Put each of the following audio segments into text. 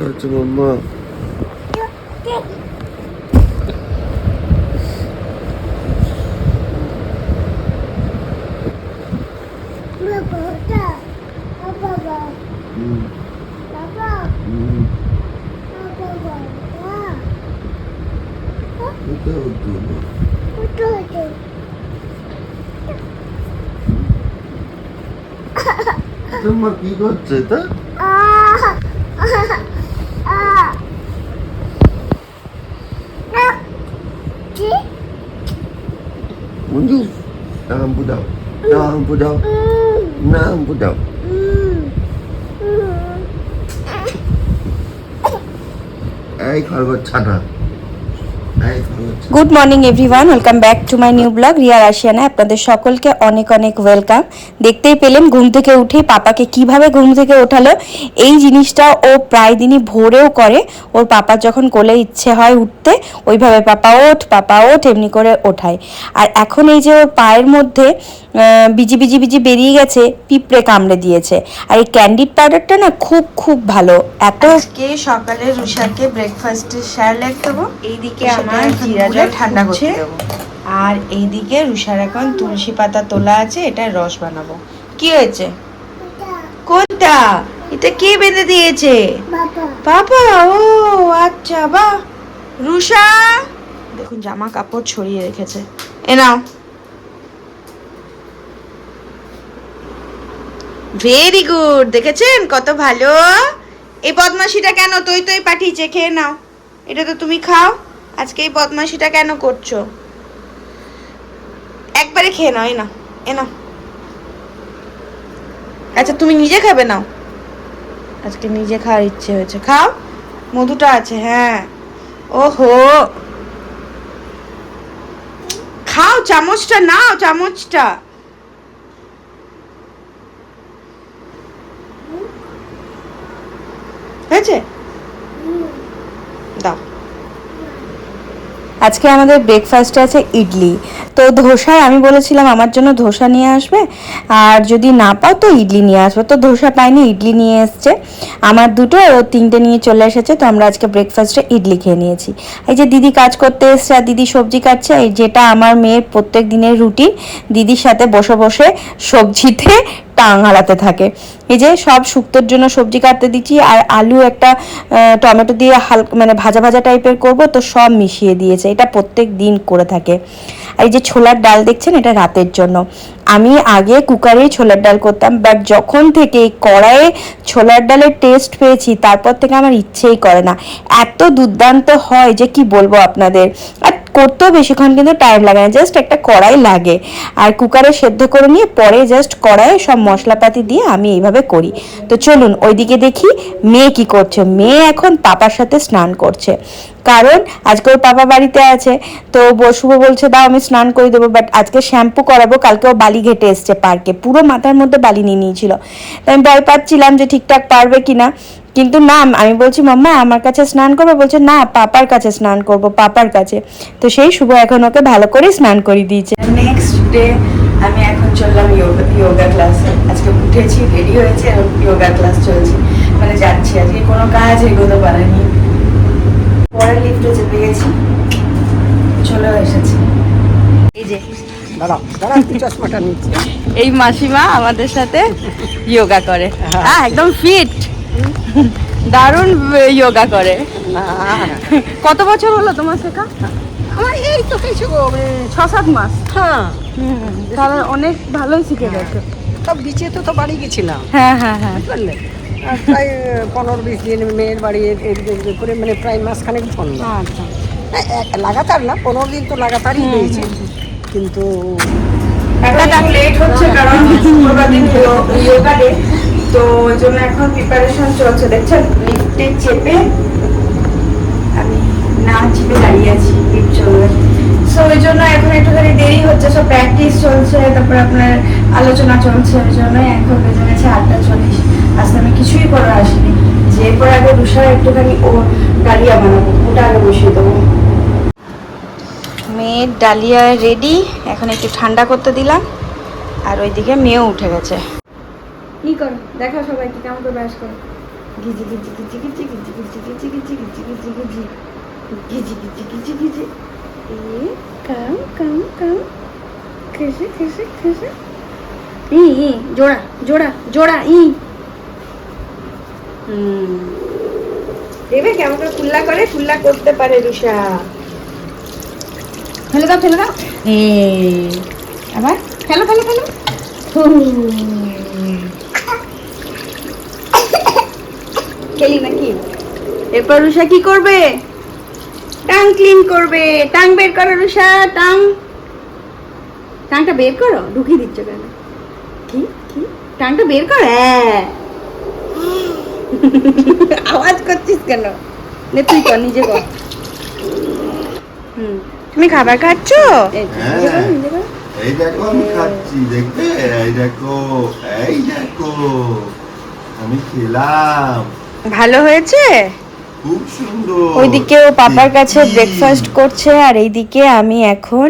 아좀 엄마. 음. 음. 이따 또 정말 이거 어쩌다? হতো না তোমার কি করছে তা মঞ্জু না হাম্পু দাও না হাম্পু দাও না হাম্পু দাও এই খরগোশ ছানা এই খরগোশ ছানা। Good morning everyone welcome back to my new blog Riya রাশিয়ানা আপনাদের সকলকে অনেক অনেক ওয়েলকাম দেখতেই পেলেন ঘুম থেকে উঠে পাপাকে কীভাবে ঘুম থেকে ওঠালো? এই জিনিসটা ও প্রায় দিনই ভোরেও করে। ওর পাপার যখন কোলে ইচ্ছে হয় উঠতে, ওইভাবে পাপা ওঠ পাপা ওঠ, এমনি করে ওঠায়। আর এখন এই যে ওর পায়ের মধ্যে বিজি বিজি বিজি বেরিয়ে গেছে পিঁপড়ে কামড়ে দিয়েছে। আর এই ক্যান্ডিড পাউডারটা না খুব খুব ভালো। এত আজকে সকালে রুষাকে ব্রেকফাস্টে স্যালাড দেবো এইদিকে আমার জিরা জল ঠান্ডা করতে দেবো। আর এইদিকে রুষার এখন তুলসী পাতা তোলা আছে এটা রস বানাবো। কি হয়েছে? কোনটা? এটা কে বেঁধে দিয়েছে? বাবা ও আচ্ছা বা রুষা দেখুন জামা কাপড় ছড়িয়ে রেখেছে। এ নাও। ভেরি গুড দেখেছেন? কত ভালো। এই বদমাশিটা কেন? তুই তুই পাঠিয়েছে খেয়ে নাও। এটা তো তুমি খাও। আজকে এই বদমাশিটা কেন করছ? একবারে খেয়ে নাও এ নাও এ নাও। আচ্ছা তুমি নিজে খাবে নাও? আজকে নিজে খাওয়ার ইচ্ছে হয়েছে। খাও। মধুটা আছে হ্যাঁ। ওহো। খাও, চামচটা নাও, চামচটা। হয়েছে দাও আজকে আমাদের ব্রেকফাস্টে আছে ইডলি। তো ধোসায় আমি বলেছিলাম আমার জন্য ধোসা নিয়ে আসবে, আর যদি না পাও তো ইডলি নিয়ে আসবে। তো ধোসা পাইনি, ইডলি নিয়ে এসছে। আমার দুটো, ও তিনটে নিয়ে চলে এসেছে, তো আমরা আজকে ব্রেকফাস্টে ইডলি খেয়ে নিয়েছি। এই যে দিদি কাজ করতে এসছে, আর দিদি সবজি কাটছে, এই যেটা আমার মেয়ের প্রত্যেক দিনের রুটিন দিদির সাথে বসে বসে সবজিতে টাং হারাতে থাকে। এই যে সব শুক্তোর জন্য সবজি কাটতে দিচ্ছি, আর আলু একটা টমেটো দিয়ে হালকা মানে ভাজা ভাজা টাইপের করব, তো সব মিশিয়ে দিয়েছে। এটা প্রত্যেক দিন করে থাকে। আর এই যে ছোলার ডাল দেখছেন, এটা রাতের জন্য। আমি আগে কুকারেই ছোলার ডাল করতাম বাট যখন থেকে কড়াইয়ে ছোলার ডালের টেস্ট পেয়েছি, তারপর থেকে আমার ইচ্ছেই করে না। এত দুর্দান্ত হয় যে কি বলব আপনাদের? আর করতেও বেশিক্ষণ কিন্তু টাইম লাগে না জাস্ট একটা কড়াই লাগে। আর কুকারে সেদ্ধ করে নিয়ে পরে জাস্ট কড়াইয়ে সব মশলাপাতি দিয়ে আমি এইভাবে করি। তো চলুন, ওইদিকে দেখি মেয়ে কি করছে। মেয়ে এখন পাপার সাথে স্নান করছে। কারণ আজকে ওর পাপা বাড়িতে আছে। তো শুভ বলছে দাও আমি স্নান করে দেবো বাট আজকে শ্যাম্পু করাবো। কালকে ও বালি ঘেটে এসছে পার্কে পুরো মাথার মধ্যে বালি নিয়ে নিয়েছিল। তো আমি ভয় পাচ্ছিলাম যে ঠিকঠাক পারবে কিনা। কিন্তু না আমি বলছি মাম্মা আমার কাছে স্নান করবে। বলছে না পাপার কাছে স্নান করব পাপার কাছে। তো সেই শুভ এখন ওকে ভালো করে স্নান করে দিয়েছে। নেক্সট ডে আমি এখন চললাম যোগা যোগা ক্লাসে আজকে উঠেছি রেডি হয়েছে আর যোগা ক্লাস চলছে। মানে যাচ্ছি আজকে কোনো কাজ এগোতে পারেনি। পরে লিফটে চেপে গেছি চলেও এসেছি। এই যে এই মাসিমা আমাদের সাথে যোগা করে। হ্যাঁ। একদম ফিট দারুণ যোগা করে। কত বছর হলো তোমার শেখা? আমার এই তো কিছু মানে, ছ সাত মাস। হ্যাঁ। তাহলে অনেক ভালোই শিখে গেছো। সব বিচে তো তো বাড়ি গেছিলাম। হ্যাঁ হ্যাঁ হ্যাঁ। আর প্রায় পনেরো বিশ দিন মেয়ের বাড়ি এদিক করে মানে প্রায় মাসখানেক বন্ধ আচ্ছা। এক- লাগাতার না পনেরো দিন তো লাগাতারই হয়েছে। কিন্তু একটা লেট হচ্ছে কারণ শুক্রবার দিন যোগা ডে তো ওই জন্য এখন প্রিপারেশন চলছে। দেখছেন লিফটে চেপে আমি না চেপে দাঁড়িয়ে আছি লিফট চলবে। সো ওই জন্য এখন একটুখানি দেরি হচ্ছে। সব প্র্যাকটিস চলছে, তারপরে আপনার আলোচনা চলছে, ওই জন্য এখন বেজে গেছে আটটা চল্লিশ আজকে আমি কিছুই করে আসিনি। যে এরপর আগে রুষার একটুখানি ও ডালিয়া বানাবো, ওটা আগে বসিয়ে দেবো। মেয়ের ডালিয়া রেডি এখন একটু ঠান্ডা করতে দিলাম, আর ওইদিকে মেয়েও উঠে গেছে। কি করো দেখাও সবাইকে কেমন করে ব্রাশ করো গিজি গিজি গিজি গিজি গিজি গিজি গিজি গিজি গিজি গিজি গিজি গিজি গিজি গিজি গিজি এ কাম কাম কাম খেসে খেসে খেসে ই ই জোড়া জোড়া জোড়া ই হুম দেখবে কেমন করে ফুল্লা করে ফুল্লা করতে পারে রুষা ফেলে দাও ফেলে দাও এ আবার ফেলো ফেলো ফেলো খেলি নাকি? এরপর রুষা কি করবে? টাং ক্লিন করবে। টাং বের করো রুষা টাং। টাংটা বের করো? ঢুকিয়ে দিচ্ছ কেন? কি? কি? টাংটা বের করো? হ্যাঁ। আওয়াজ করছিস কেন? নে তুই কর নিজে কর। হুম তুমি খাবার খাচ্ছ? কর। এই দেখো আমি খাচ্ছি দেখবে? এই দেখো এই দেখো। আমি খেলাম। ভালো হয়েছে? ওইদিকে ও পাপার কাছে ব্রেকফাস্ট করছে আর এইদিকে আমি এখন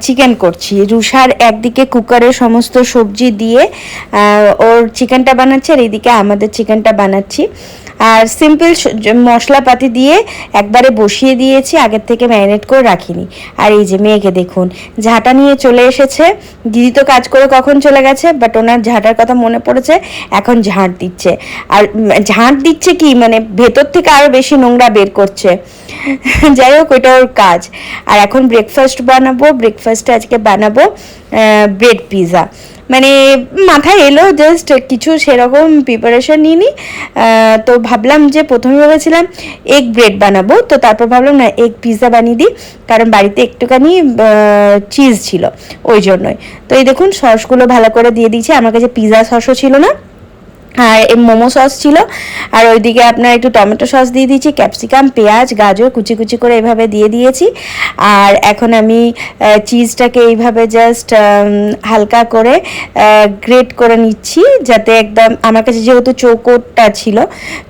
চিকেন করছি। রুষার একদিকে কুকারে সমস্ত সবজি দিয়ে আহ, ওর চিকেনটা বানাচ্ছে আর এইদিকে আমাদের চিকেনটা বানাচ্ছি। আর সিম্পল মশলাপাতি দিয়ে একবারে বসিয়ে দিয়েছি, আগের থেকে ম্যারিনেট করে রাখিনি। আর এই যে মেয়েকে দেখুন, ঝাঁটা নিয়ে চলে এসেছে। দিদি তো কাজ করে কখন চলে গেছে বাট ওনার ঝাঁটার কথা মনে পড়েছে, এখন ঝাঁট দিচ্ছে। আর ঝাঁট দিচ্ছে কি মানে ভেতর থেকে আরও বেশি নোংরা বের করছে। যাই হোক, ওইটা ওর কাজ। আর এখন ব্রেকফাস্ট বানাবো ব্রেকফাস্টে আজকে বানাবো ব্রেড পিৎজা মানে মাথায় এলো জাস্ট কিছু সেরকম প্রিপারেশন নিইনি। তো ভাবলাম যে প্রথমে ভেবেছিলাম এগ ব্রেড বানাবো, তো তারপর ভাবলাম না এগ পিৎজা বানিয়ে দিই, কারণ বাড়িতে একটুখানি চিজ ছিল, ওই জন্যই। তো এই দেখুন সসগুলো ভালো করে দিয়ে দিয়েছি, আমার কাছে পিৎজা সসও ছিল না। আর মোমো সস ছিল। আর ওইদিকে আপনার একটু টমেটো সস দিয়ে দিয়েছি, ক্যাপসিকাম, পেঁয়াজ, গাজর, কুচি কুচি করে এভাবে দিয়ে দিয়েছি। আর এখন আমি চিজটাকে এইভাবে জাস্ট হালকা করে গ্রেট করে নিচ্ছি যাতে একদম, আমার কাছে যেহেতু চৌকোটটা ছিল,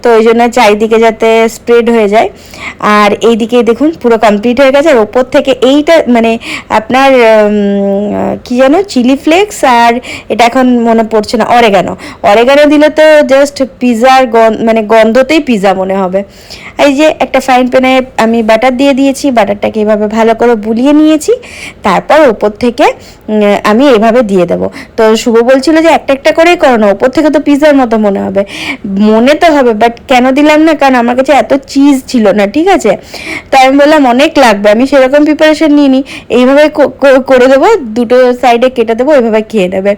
তো ওই জন্য চারিদিকে যাতে স্প্রেড হয়ে যায়। আর এইদিকে দেখুন, পুরো কমপ্লিট হয়ে গেছে। আর ওপর থেকে এইটা মানে আপনার কি যেন চিলি ফ্লেক্স আর এটা এখন মনে পড়ছে না অরেগানো অরেগানো দিলে তো জাস্ট পিৎজার মানে গন্ধতেই পিৎজা মনে হবে। এই যে একটা ফ্রাইং প্যানে আমি বাটার দিয়ে দিয়েছি বাটারটাকে এভাবে ভালো করে বুলিয়ে নিয়েছি, তারপর ওপর থেকে আমি এভাবে দিয়ে দেবো। তো শুভ বলছিল যে একটা একটা করেই করো না, ওপর থেকে তো পিৎজার মতো মনে হবে। মনে তো হবে বাট কেন দিলাম না? কারণ আমার কাছে এত চিজ ছিল না, ঠিক আছে? তো আমি বললাম, অনেক লাগবে। আমি সেরকম প্রিপারেশন নিইনি। এইভাবে করে দেবো, দুটো সাইডে কেটে দেবো, ওইভাবে খেয়ে নেবে।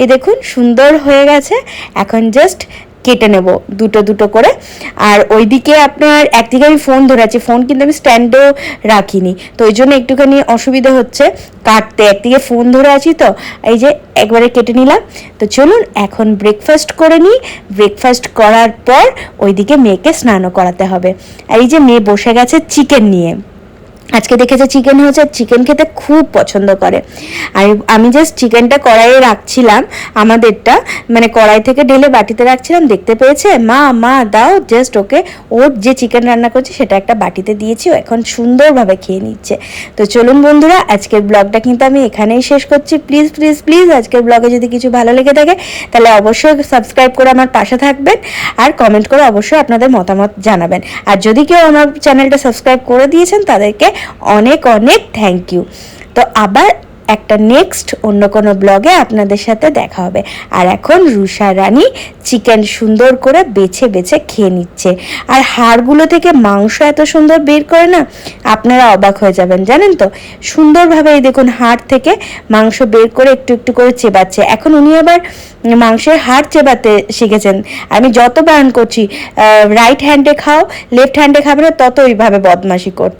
এই দেখুন, সুন্দর হয়ে গেছে। এখন জাস্ট কেটে নেব দুটো দুটো করে। আর ওইদিকে আপনার একদিকে আমি ফোন ধরে আছি ফোন কিন্তু আমি স্ট্যান্ডেও রাখিনি। তো ওই জন্য একটুখানি অসুবিধা হচ্ছে কাটতে। একদিকে ফোন ধরে আছি তো, এই যে একবারে কেটে নিলাম। তো চলুন এখন ব্রেকফাস্ট করে নিই। ব্রেকফাস্ট করার পর ওইদিকে মেয়েকে স্নানও করাতে হবে। আর এই যে মেয়ে বসে গেছে চিকেন নিয়ে। আজকে দেখেছে চিকেন হয়েছে চিকেন খেতে খুব পছন্দ করে। আর আমি জাস্ট চিকেনটা কড়াইয়ে রাখছিলাম, আমাদেরটা মানে কড়াই থেকে ঢেলে বাটিতে রাখছিলাম, দেখতে পেয়েছে? মা মা, দাও জাস্ট ওকে ওর যে চিকেন রান্না করছে, সেটা একটা বাটিতে দিয়েছি, ও এখন সুন্দরভাবে খেয়ে নিচ্ছে। তো চলুন বন্ধুরা, আজকের ব্লগটা কিন্তু আমি এখানেই শেষ করছি। প্লিজ প্লিজ প্লিজ আজকের ব্লগে যদি কিছু ভালো লেগে থাকে, তাহলে অবশ্যই সাবস্ক্রাইব করে আমার পাশে থাকবেন, আর কমেন্ট করে অবশ্যই আপনাদের মতামত জানাবেন। আর যদি কেউ আমার চ্যানেলটা সাবস্ক্রাইব করে দিয়েছেন, তাদেরকে অনেক অনেক থ্যাংক ইউ তো আবার একটা নেক্সট অন্য কোনো ব্লগে আপনাদের সাথে দেখা হবে। আর এখন রুষা রানী চিকেন সুন্দর করে বেছে বেছে খেয়ে নিচ্ছে। আর হাড়গুলো থেকে মাংস এত সুন্দর বের করে না, আপনারা অবাক হয়ে যাবেন, জানেন তো? সুন্দরভাবে এই দেখুন হাড় থেকে মাংস বের করে একটু একটু করে চেবাচ্ছে। এখন উনি আবার মাংসের হাড় চেবাতে শিখেছেন। আমি যত বারণ করছি রাইট হ্যান্ডে খাও লেফট হ্যান্ডে খাবে না, তত ওইভাবে বদমাশি করতে